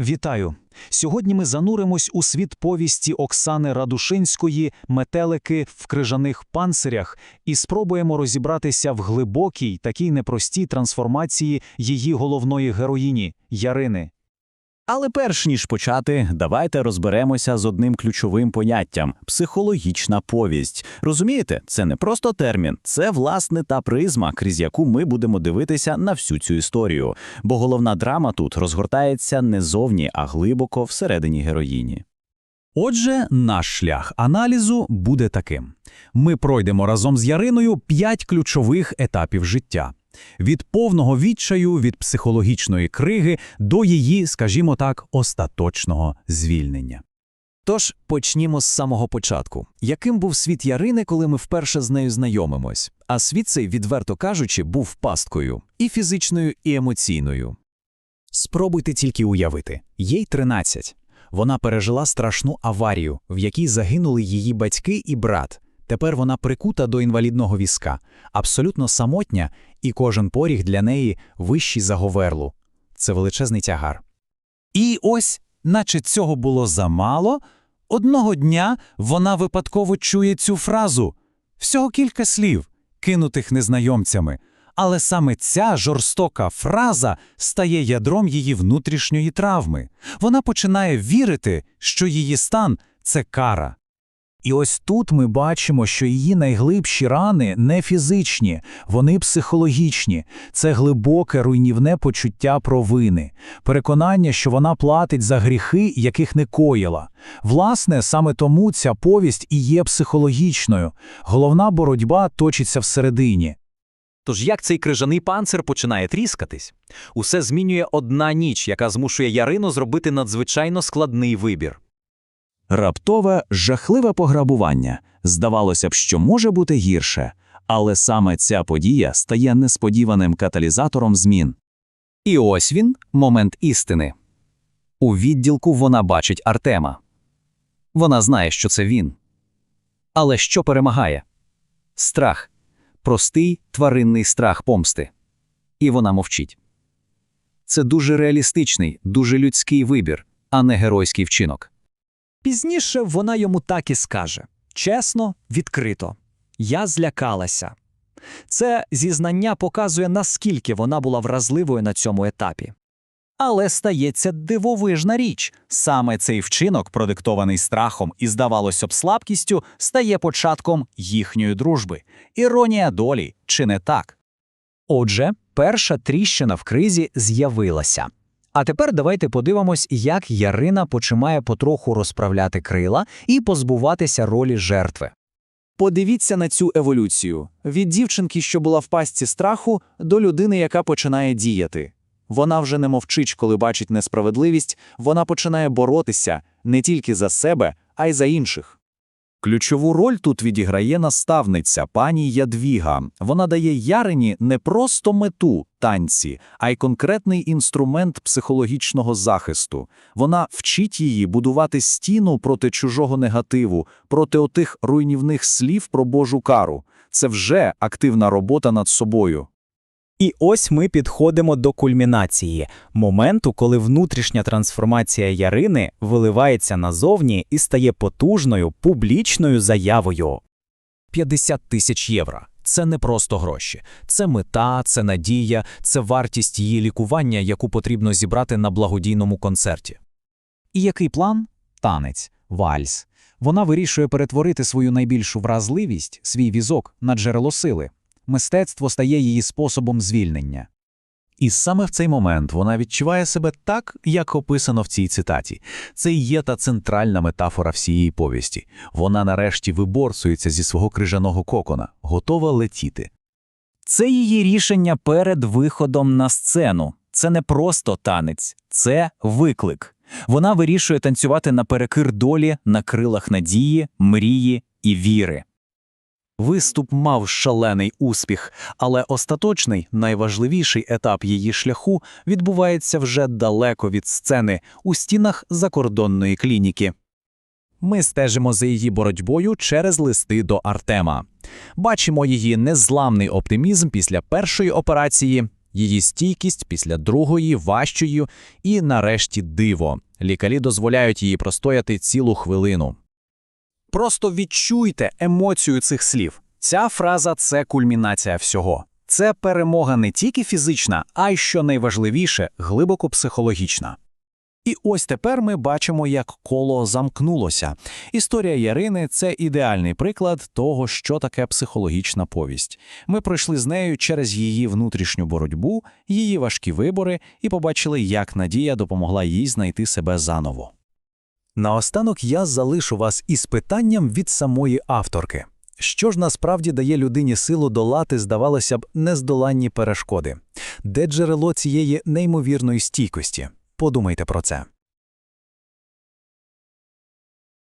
Вітаю! Сьогодні ми зануримось у світ повісті Оксани Радушинської «Метелики в крижаних панцирях» і спробуємо розібратися в глибокій, такій непростій трансформації її головної героїні – Ярини. Але перш ніж почати, давайте розберемося з одним ключовим поняттям психологічна повість. Розумієте, це не просто термін, це власне та призма, крізь яку ми будемо дивитися на всю цю історію. Бо головна драма тут розгортається не зовні, а глибоко всередині героїні. Отже, наш шлях аналізу буде таким: ми пройдемо разом з Яриною п'ять ключових етапів життя. Від повного відчаю, від психологічної криги до її, скажімо так, остаточного звільнення. Тож почнімо з самого початку. Яким був світ Ярини, коли ми вперше з нею знайомимось? А світ цей, відверто кажучи, був пасткою і фізичною, і емоційною. Спробуйте тільки уявити. Їй 13. Вона пережила страшну аварію, в якій загинули її батьки і брат. Тепер вона прикута до інвалідного візка, абсолютно самотня, і кожен поріг для неї вищий за говерлу. Це величезний тягар. І ось, наче цього було замало, одного дня вона випадково чує цю фразу всього кілька слів, кинутих незнайомцями. Але саме ця жорстока фраза стає ядром її внутрішньої травми. Вона починає вірити, що її стан це кара. І ось тут ми бачимо, що її найглибші рани не фізичні, вони психологічні. Це глибоке руйнівне почуття провини, переконання, що вона платить за гріхи, яких не коїла. Власне, саме тому ця повість і є психологічною. Головна боротьба точиться всередині. Тож як цей крижаний панцир починає тріскатись? Усе змінює одна ніч, яка змушує Ярину зробити надзвичайно складний вибір. Раптове, жахливе пограбування. Здавалося б, що може бути гірше, але саме ця подія стає несподіваним каталізатором змін. І ось він, момент істини. У відділку вона бачить Артема. Вона знає, що це він. Але що перемагає? Страх. Простий тваринний страх помсти. І вона мовчить. Це дуже реалістичний, дуже людський вибір, а не геройський вчинок. Пізніше вона йому так і скаже чесно, відкрито. Я злякалася. Це зізнання показує, наскільки вона була вразливою на цьому етапі. Але стається дивовижна річ. Саме цей вчинок, продиктований страхом і, здавалося б, слабкістю, стає початком їхньої дружби. Іронія долі, чи не так? Отже, перша тріщина в кризі з'явилася. А тепер давайте подивимось, як Ярина починає потроху розправляти крила і позбуватися ролі жертви. Подивіться на цю еволюцію від дівчинки, що була в пастці страху, до людини, яка починає діяти. Вона вже не мовчить, коли бачить несправедливість, вона починає боротися не тільки за себе, а й за інших. Ключову роль тут відіграє наставниця пані Ядвіга. Вона дає Ярині не просто мету танці, а й конкретний інструмент психологічного захисту. Вона вчить її будувати стіну проти чужого негативу, проти отих руйнівних слів про Божу кару. Це вже активна робота над собою. І ось ми підходимо до кульмінації моменту, коли внутрішня трансформація Ярини виливається назовні і стає потужною публічною заявою. 50 тисяч євро. Це не просто гроші. Це мета, це надія, це вартість її лікування, яку потрібно зібрати на благодійному концерті. І який план? Танець, вальс. Вона вирішує перетворити свою найбільшу вразливість, свій візок, на джерело сили. Мистецтво стає її способом звільнення. І саме в цей момент вона відчуває себе так, як описано в цій цитаті. Це і є та центральна метафора всієї повісті. Вона нарешті виборсується зі свого крижаного кокона, готова летіти. Це її рішення перед виходом на сцену. Це не просто танець, це виклик. Вона вирішує танцювати наперекир долі на крилах надії, мрії і віри. Виступ мав шалений успіх, але остаточний, найважливіший етап її шляху відбувається вже далеко від сцени у стінах закордонної клініки. Ми стежимо за її боротьбою через листи до Артема. Бачимо її незламний оптимізм після першої операції, її стійкість після другої, важчої і, нарешті, диво. Лікарі дозволяють їй простояти цілу хвилину. Просто відчуйте емоцію цих слів. Ця фраза це кульмінація всього. Це перемога не тільки фізична, а й що найважливіше, глибоко психологічна. І ось тепер ми бачимо, як коло замкнулося. Історія Ярини це ідеальний приклад того, що таке психологічна повість. Ми пройшли з нею через її внутрішню боротьбу, її важкі вибори і побачили, як Надія допомогла їй знайти себе заново. Наостанок я залишу вас із питанням від самої авторки. Що ж насправді дає людині силу долати, здавалося б, нездоланні перешкоди? Де джерело цієї неймовірної стійкості? Подумайте про це.